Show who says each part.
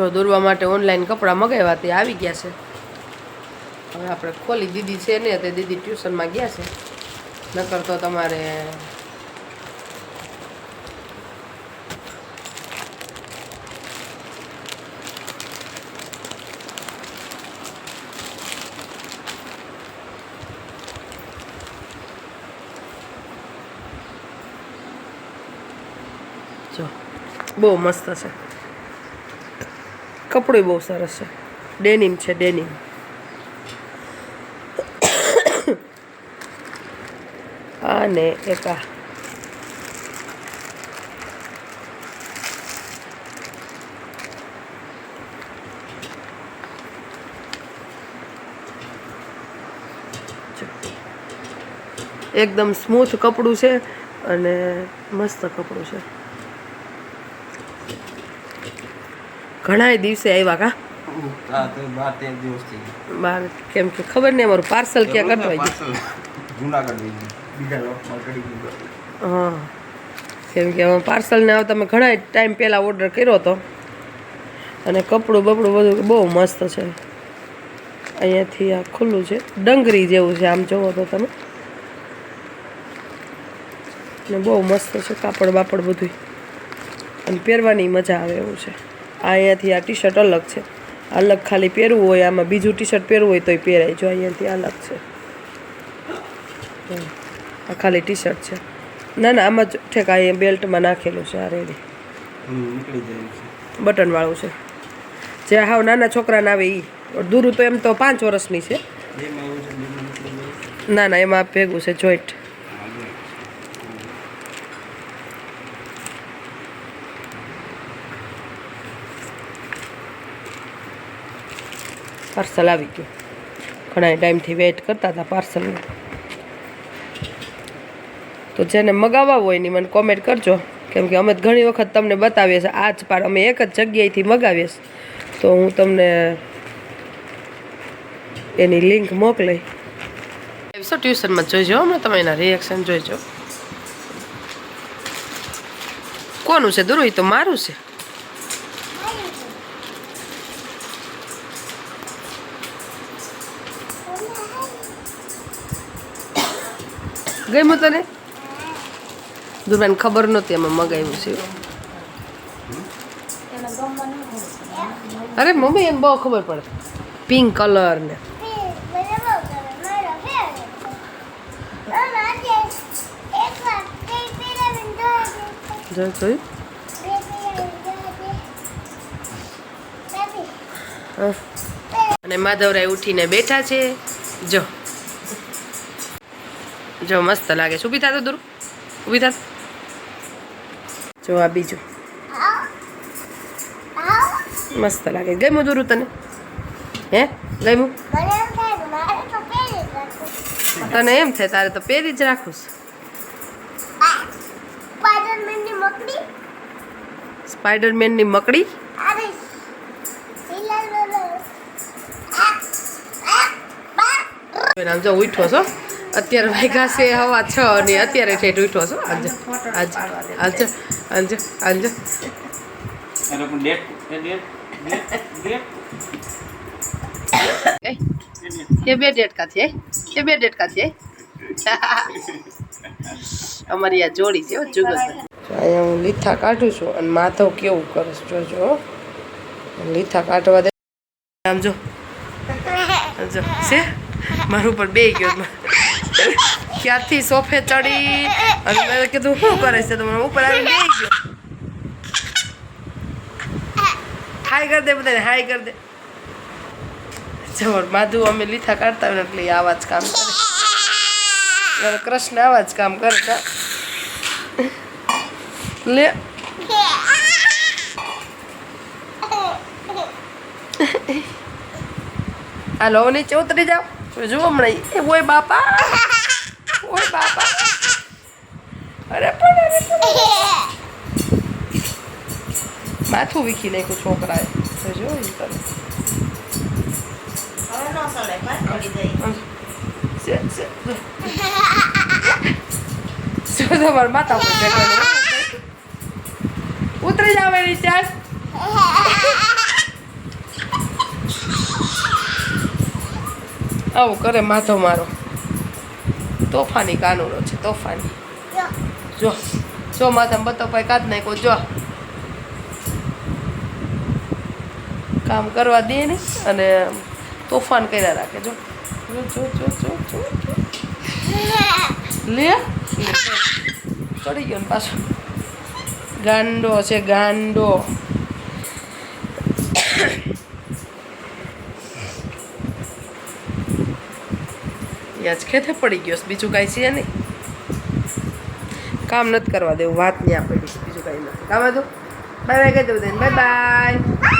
Speaker 1: જો દોરવા માટે ઓનલાઈન કપડાં મગાવ્યા તે આવી ગયા છે. હવે આપણે ખોલી દીદી છે ને તે દીદી ટ્યુશનમાં ગયા છે. નકર તો તમારે જો, બહુ મસ્ત છે. કપડું બહુ સરસ છે. ડેનિમ છે, ડેનિમ. અને એક આ. એકદમ સ્મૂથ કપડું છે અને મસ્ત કપડું છે. ઘણાય દિવસે આવ્યા કા?
Speaker 2: બાર
Speaker 1: કેમ કે ખબર નહીં અમારું પાર્સલ ક્યાં કટવાઈ ગયું. હા. કેમ કે અમે પાર્સલને આવતા મેં ઘણા ટાઈમ પહેલાં ઓર્ડર કર્યો હતો. અને કપડું બપડું બધું બહુ મસ્ત છે. અહીંયાથી આ ખુલ્લું છે. ડંગરી જેવું છે આમ જોવો તો તમે. ને બહુ મસ્ત છે કાપડ બાપડ બધું અને પહેરવાની મજા આવે એવું છે. આ અહીંયાથી આ ટી શર્ટ અલગ છે. અલગ ખાલી પહેરવું હોય આમાં બીજું ટી શર્ટ પહેરવું હોય તોય પહેરાય. જો અહીંયાથી અલગ છે. આ ખાલી ટી શર્ટ છે. ના ના આમાં જ ઠેક આ બેલ્ટમાં નાખેલું છે આ રેડી બટનવાળું છે. જે હાવ નાના છોકરાને આવે એ દૂરું તો એમ તો પાંચ વર્ષની છે. ના ના એમાં ભેગું છે જોઈન્ટ
Speaker 2: હા, બે.
Speaker 1: પાર્સલ આવી ગયું. ઘણા ટાઈમથી વેઇટ કરતા હતા પાર્સલનું. તો જેને મગાવવા હોય એની મને કોમેન્ટ કરજો. કેમ કે અમે ઘણી વખત તમને બતાવીએ છીએ આ જ પાર અમે એક જ જગ્યાએથી મગાવીએ છીએ. તો હું તમને એની લિંક મોકલી. શું ટ્યુશનમાં જોઈજો હમણાં તમે એના રિએક્શન જોઈજો. કોનું છે દુરુ તો મારું છે. ગમ્યું તને? દુર્બાન ખબર નહોતી એમાં મગાવ્યું છે. અરે મમ્મી એમ બહુ ખબર પડે. પિંક કલર ને. અને માધવરાય ઉઠીને બેઠા છે. જો. જો મસ્ત લાગે છે. ઊભી થા તો દૂર. ઊભી થા. જો આ બીજું. મસ્ત લાગે. ગમ્યું દૂરું તને? હે? ગમ્યું? તને એમ થાય તારે તો પહેરી જ રાખું છે. સ્પાઈડરમેનની મકડી? આમ જો ઉઠો છો. અત્યારે વાગ્યા છે હવા છ અને અત્યારે ઠેઠ ઉઠો છો. આજ આજ આજ આજ આજ.
Speaker 2: એ
Speaker 1: બે ડેટ કાથી છે ये બે ડેટ કાથી છે. અમારી આ જોડી છે હો, જુગલ અહીંયા હું લીથા કાઢું છું અને માથો કેવું કરશ જોજો હો. લીથા કાઢવા દે. આમ જો. જો. છે? મારું પણ બે ગયો. ક્યાંથી સોફે ચડી? અને મેં કીધું, શું કરે છે તમને ઉપર આવી બે ગયો. હાય કર દે બધાને હાય કર દે. જબર, માધુ, અમે લીથા કાઢતા હોય એટલે આવા જ કામ કરે. કૃષ્ણ આવા જ કામ કરે કા લે. હાલો નીચે ઉતરી જાઓ. જુઓ હમણાં એ ઓય બાપા. ઓય બાપા. અરે પણ માથું વીખી નાખ્યું છોકરાએ. જો એ જો. જો તમારા માથા ઉતરી જાવ એની ચાર આવું કરે માથો મારો. તોફાની કાનુડો છે તોફાની. જો. જો માથા બતો પાય કાઢ નાખો જો. કામ કરવા દે ને અને તોફાન કર્યા રાખે જો. જો જો જો જો જો જો. લે. લે, ચડી ગયો ને પાછો. ગાંડો છે ગાંડો. યાજ ખેથે પડી ગયો બીજું કાંઈ છે નહીં. કામ નથી કરવા દેવું. વાત નહીં આપણી બીજું કાંઈ નથી. કામ હતું બાય બાય કહી દઉં બાય બાય.